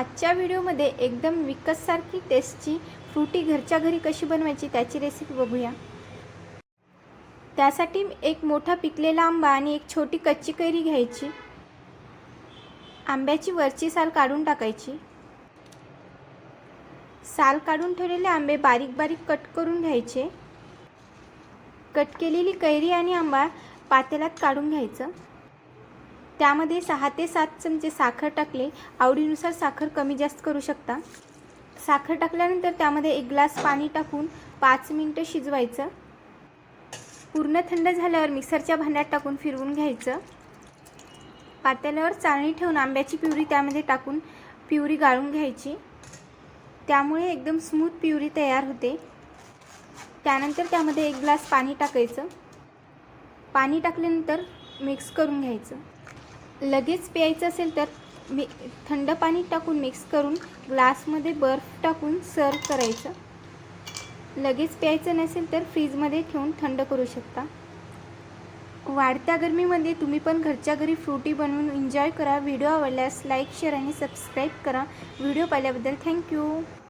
आजच्या व्हिडिओमध्ये एकदम विकतसारखी टेस्टची फ्रुटी घरच्या घरी कशी बनवायची त्याची रेसिपी बघूया. त्यासाठी एक मोठा पिकलेला आंबा आणि एक छोटी कच्ची कैरी घ्यायची. आंब्याची वरची साल काढून टाकायची. साल काढून ठेवलेले आंबे बारीक बारीक कट करून घ्यायचे. कट केलेली कैरी आणि आंबा पातेल्यात काढून घ्यायचं. त्यामध्ये सहा ते सात चमचे साखर टाकले. आवडीनुसार साखर कमी जास्त करू शकता. साखर टाकल्यानंतर त्यामध्ये एक ग्लास पाणी टाकून पाच मिनटं शिजवायचं. पूर्ण थंड झाल्यावर मिक्सरच्या भांड्यात टाकून फिरवून घ्यायचं. पातेल्यावर चाळणी ठेवून आंब्याची प्युरी त्यामध्ये टाकून प्युरी गाळून घ्यायची. त्यामुळे एकदम स्मूथ प्युरी तयार होते. त्यानंतर त्यामध्ये एक ग्लास पाणी टाकायचं. पाणी टाकल्यानंतर मिक्स करून घ्यायचं. लगेच प्यायचं असेल तर मी थंड पाणी टाकून मिक्स करून ग्लासमध्ये बर्फ टाकून सर्व करायचं. लगेच प्यायचं नसेल तर फ्रीजमध्ये ठेवून थंड करू शकता. वाढत्या गरमीमध्ये तुम्ही पण घरच्या घरी फ्रुटी बनवून एन्जॉय करा. व्हिडिओ आवडल्यास लाईक शेअर आणि सबस्क्राईब करा. व्हिडिओ पाहिल्याबद्दल थँक्यू